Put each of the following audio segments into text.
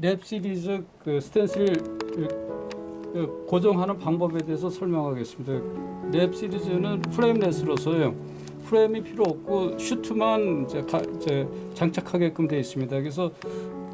랩 시리즈 그 스텐실 그 고정하는 방법에 대해서 설명하겠습니다. 랩 시리즈는 프레임레스로서요. 프레임이 필요 없고 슈트만 이제, 가, 이제 장착하게끔 되어 있습니다. 그래서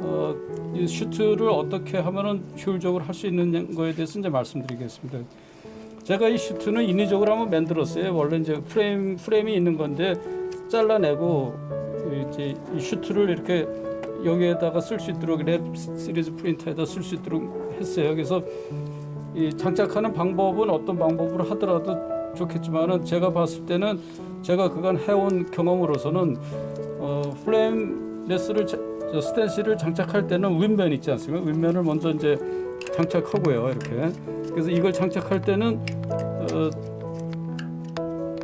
어, 이 슈트를 어떻게 하면은 효율적으로 할 수 있는 거에 대해서 이제 말씀드리겠습니다. 제가 이 슈트는 인위적으로 한번 만들었어요. 원래 이제 프레임 프레임이 있는 건데 잘라내고 이제 이 슈트를 이렇게 여기에다가 쓸 수 있도록 랩 시리즈 프린터에다 쓸 수 있도록 했어요. 그래서 이 장착하는 방법은 어떤 방법으로 하더라도 좋겠지만은 제가 봤을 때는 제가 그간 해온 경험으로서는 어, 플레임 레스를 자- 저 스텐실을 장착할 때는 윗면 있지 않습니까? 윗면을 먼저 이제 장착하고요, 이렇게. 그래서 이걸 장착할 때는 어,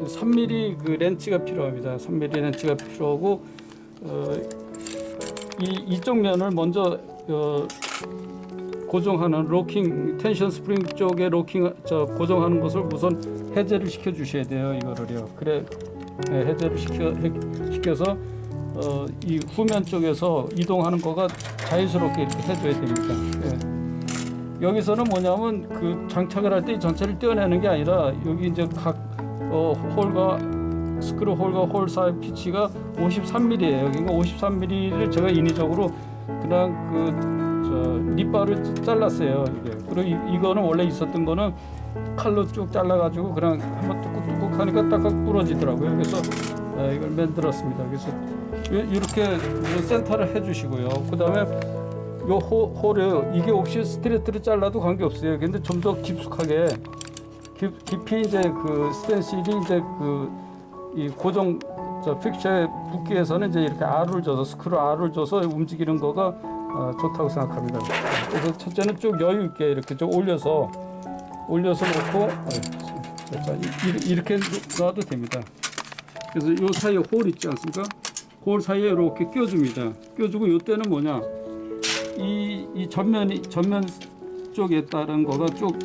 3mm 그 렌치가 필요합니다. 3mm 렌치가 필요하고 어, 이 이쪽 면을 먼저 어, 고정하는 로킹 텐션 스프링 쪽에 로킹 저 고정하는 것을 우선 해제를 시켜 주셔야 돼요 이거를요 그래 네, 해제를 시켜 해- 시켜서 어, 이 후면 쪽에서 이동하는 거가 자연스럽게 이렇게 해줘야 됩니다 예. 여기서는 뭐냐면 그 장착을 할 때 전체를 떼어내는 게 아니라 여기 이제 각 어, 홀과 스크류 홀과 홀 사이 피치가 53mm예요. 그러니까 53mm를 제가 인위적으로 그냥 그 저 립바를 잘랐어요. 이게. 그리고 이, 이거는 원래 있었던 거는 칼로 쭉 잘라가지고 그냥 한번 뚝뚝뚝 하니까 딱딱 부러지더라고요. 그래서 아, 이걸 만들었습니다. 그래서 이- 이렇게 센터를 해주시고요. 그 다음에 요 호, 홀을 이게 없이 스트레이트를 잘라도 관계 없어요. 근데 좀 더 깊숙하게 깊, 깊이 이제 그 스텐실이 이제 그 이 고정 저 픽처에 붙기 위해서는 이제 이렇게 R을 줘서 스크류 R을 줘서 움직이는 거가 어, 좋다고 생각합니다. 그래서 첫째는 쭉 여유 있게 이렇게 좀 올려서 올려서 놓고 어, 자, 이- 이렇게 놔도 됩니다. 그래서 요 사이에 홀 있지 않습니까? 홀 사이에 이렇게 껴줍니다. 껴주고 요 때는 뭐냐? 이, 이 전면이 전면 쪽에 따른 거가 쭉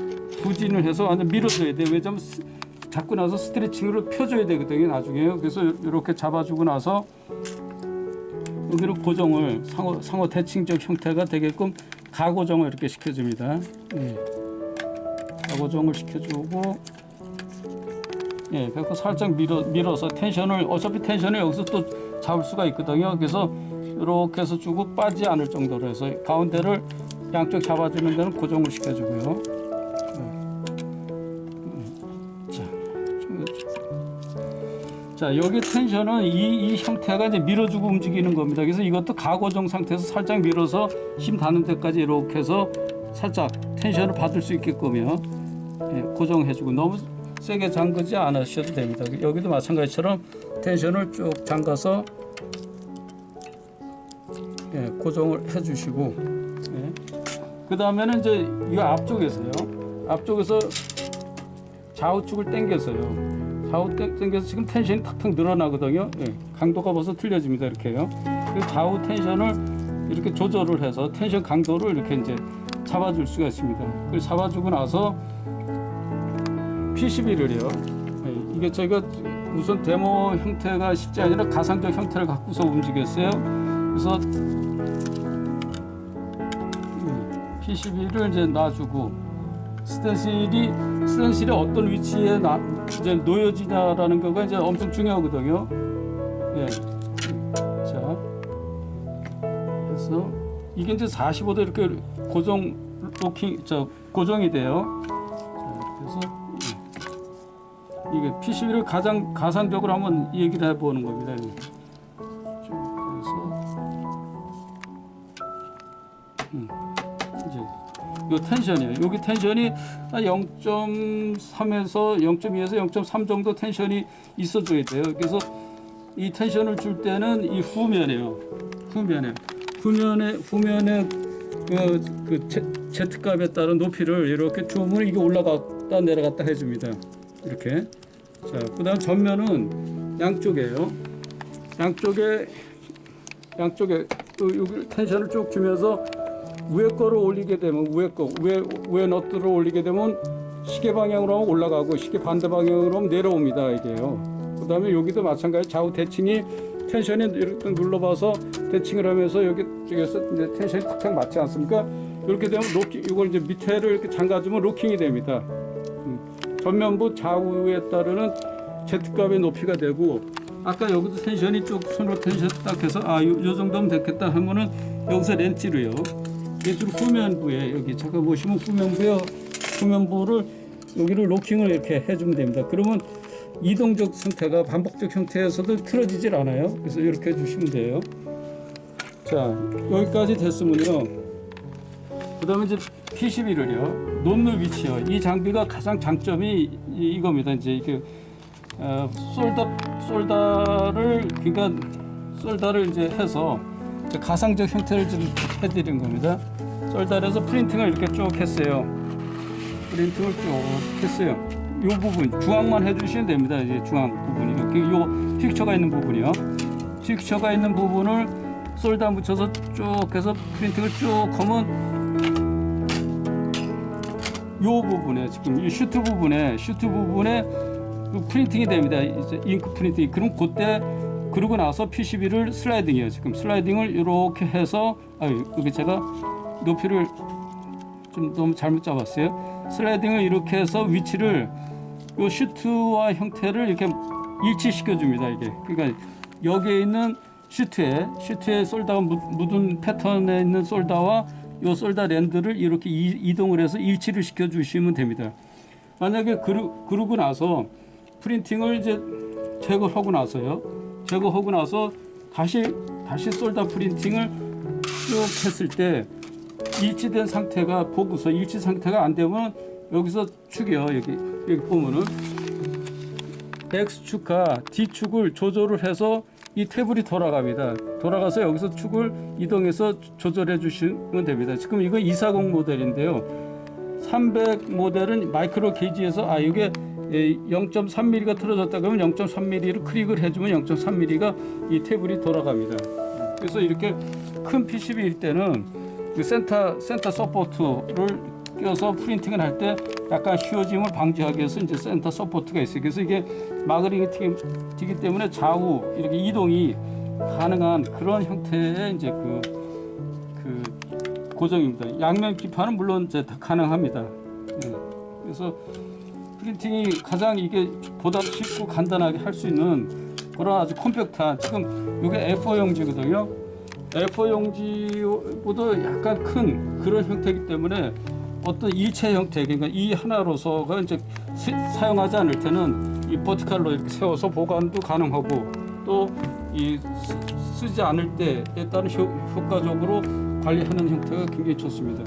부진을 해서 완전 밀어줘야 돼. 왜냐면 스- 잡고 나서 스트레칭으로 펴줘야 되거든요. 나중에 그래서 이렇게 잡아주고 나서 여기를 고정을 상호 상호 대칭적 형태가 되게끔 가고정을 이렇게 시켜줍니다. 예. 가고정을 시켜주고 예, 그래서 살짝 밀어 밀어서 텐션을 어차피 텐션을 여기서 또 잡을 수가 있거든요. 그래서 이렇게 해서 주고 빠지지 않을 정도로 해서 가운데를 양쪽 잡아주는 데는 고정을 시켜주고요. 자 여기 텐션은 이, 이 형태가 이제 밀어주고 움직이는 겁니다. 그래서 이것도 가고정 상태에서 살짝 밀어서 힘 닿는 데까지 이렇게 해서 살짝 텐션을 받을 수 있게끔요. 예, 고정해주고 너무 세게 잠그지 않으셔도 됩니다. 여기도 마찬가지처럼 텐션을 쭉 잠가서 예, 고정을 해주시고 예. 그 다음에는 이제 이 앞쪽에서요. 앞쪽에서 좌우측을 당겨서요. 좌우 땡- 당겨서 지금 텐션이 탁탁 늘어나거든요. 예, 강도가 벌써 틀려집니다. 이렇게요. 그 좌우 텐션을 이렇게 조절을 해서 텐션 강도를 이렇게 이제 잡아줄 수가 있습니다. 그걸 잡아주고 나서 P11을요. 예, 이게 저희가 우선 데모 형태가 쉽지 아니라 가상적 형태를 갖고서 움직였어요. 그래서 P11을 이제 놔주고 스텐실이 스텐실이 어떤 위치에 나, 이제 놓여지냐라는 거가 이제 엄청 중요하거든요. 예. 자, 그래서 이게 이제 45도 이렇게 고정 로킹 저 고정이 돼요. 자, 그래서 예. 이게 P11을 가장 가상적으로 한번 얘기를 해보는 겁니다. 쭉 그래서 음, 요 텐션이에요. 여기 텐션이 한 0.3에서 0.2에서 0.3 정도 텐션이 있어줘야 돼요. 그래서 이 텐션을 줄 때는 이 후면에요. 후면에 후면에 후면에 그, 그 제- Z값에 따른 높이를 이렇게 주면 이게 올라갔다 내려갔다 해줍니다. 이렇게. 자, 그다음 전면은 양쪽이에요. 양쪽에 양쪽에 또 여기 텐션을 쭉 주면서 위에 거를 올리게 되면 위에 거 위에 위에 너트를 올리게 되면 시계 방향으로 하면 올라가고 시계 반대 방향으로 하면 내려옵니다 이게요. 그다음에 여기도 마찬가지 좌우 대칭이 텐션이 이렇게 눌러봐서 대칭을 하면서 여기 쪽에서 이제 텐션이 탁탁 맞지 않습니까? 이렇게 되면 로킹 이걸 이제 밑에를 이렇게 잠가주면 로킹이 됩니다. 음, 전면부 좌우에 따르는 Z값의 높이가 되고 아까 여기도 텐션이 쭉 손으로 텐션 딱 해서 아, 요, 요 정도면 됐겠다 하면은 여기서 렌치로요. 렌치로 후면부에 여기 잠깐 보시면 후면부에 후면부를 여기를 로킹을 이렇게 해주면 됩니다. 그러면 이동적 상태가 반복적 형태에서도 틀어지질 않아요. 그래서 이렇게 해주시면 돼요. 자 여기까지 됐으면요. 그다음에 이제 P11을요 놓는 위치요. 이 장비가 가장 장점이 이, 이겁니다. 이제 이게 어, 솔다 솔다를 그러니까 솔다를 이제 해서 가상적 형태를 좀 해드린 겁니다. 솔다를 서 프린팅을 이렇게 쭉 했어요. 프린팅을 쭉 했어요. 이 부분 중앙만 해주시면 됩니다. 이제 중앙 부분이요. 그요 픽처가 있는 부분이요. 픽처가 있는 부분을 솔다 묻혀서 쭉 해서 프린팅을 쭉 하면 요 부분에 지금 이 슈트 부분에 슈트 부분에 그 프린팅이 됩니다. 이제 잉크 프린팅. 그럼 그때 그러고 나서 PCB를 슬라이딩해요. 지금 슬라이딩을 이렇게 해서 아 여기 제가 높이를 좀 너무 잘못 잡았어요. 슬라이딩을 이렇게 해서 위치를 요 슈트와 형태를 이렇게 일치시켜 줍니다. 이게 그러니까 여기에 있는 슈트에 슈트에 솔다가 묻- 묻은 패턴에 있는 솔다와 요 솔다 랜드를 이렇게 이, 이동을 해서 일치를 시켜 주시면 됩니다. 만약에 그러, 그러고 나서 프린팅을 이제 제거하고 나서요. 제거하고 나서 다시 다시 솔다 프린팅을 쭉 했을 때 일치된 상태가 보고서 일치 상태가 안 되면 여기서 축이요. 여기 여기 보면은 X축과 D축을 조절을 해서 이 테이블이 돌아갑니다. 돌아가서 여기서 축을 이동해서 조절해 주시면 됩니다. 지금 이거 240 모델인데요. 300 모델은 마이크로 게이지에서 아 이게 0.3mm가 틀어졌다 그러면 0.3mm를 클릭을 해주면 0.3mm가 이 테이블이 돌아갑니다. 그래서 이렇게 큰 PCB일 때는 그 센터 센터 서포트를 껴서 프린팅을 할 때 약간 휘어짐을 방지하기 위해서 이제 센터 서포트가 있어요. 그래서 이게 마그링이 튀기 때문에 좌우 이렇게 이동이 가능한 그런 형태의 이제 그, 그 고정입니다. 양면 기판은 물론 이제 다 가능합니다. 예. 그래서 프린팅이 가장 이게 보다 쉽고 간단하게 할 수 있는 그런 아주 컴팩트한 지금 이게 A4 용지거든요. A4 용지보다 약간 큰 그런 형태이기 때문에 어떤 일체 형태 그러니까 이 하나로서가 이제 시- 사용하지 않을 때는 이 버티칼로 이렇게 세워서 보관도 가능하고 또 이 쓰지 않을 때에 따른 효, 효과적으로 관리하는 형태가 굉장히 좋습니다.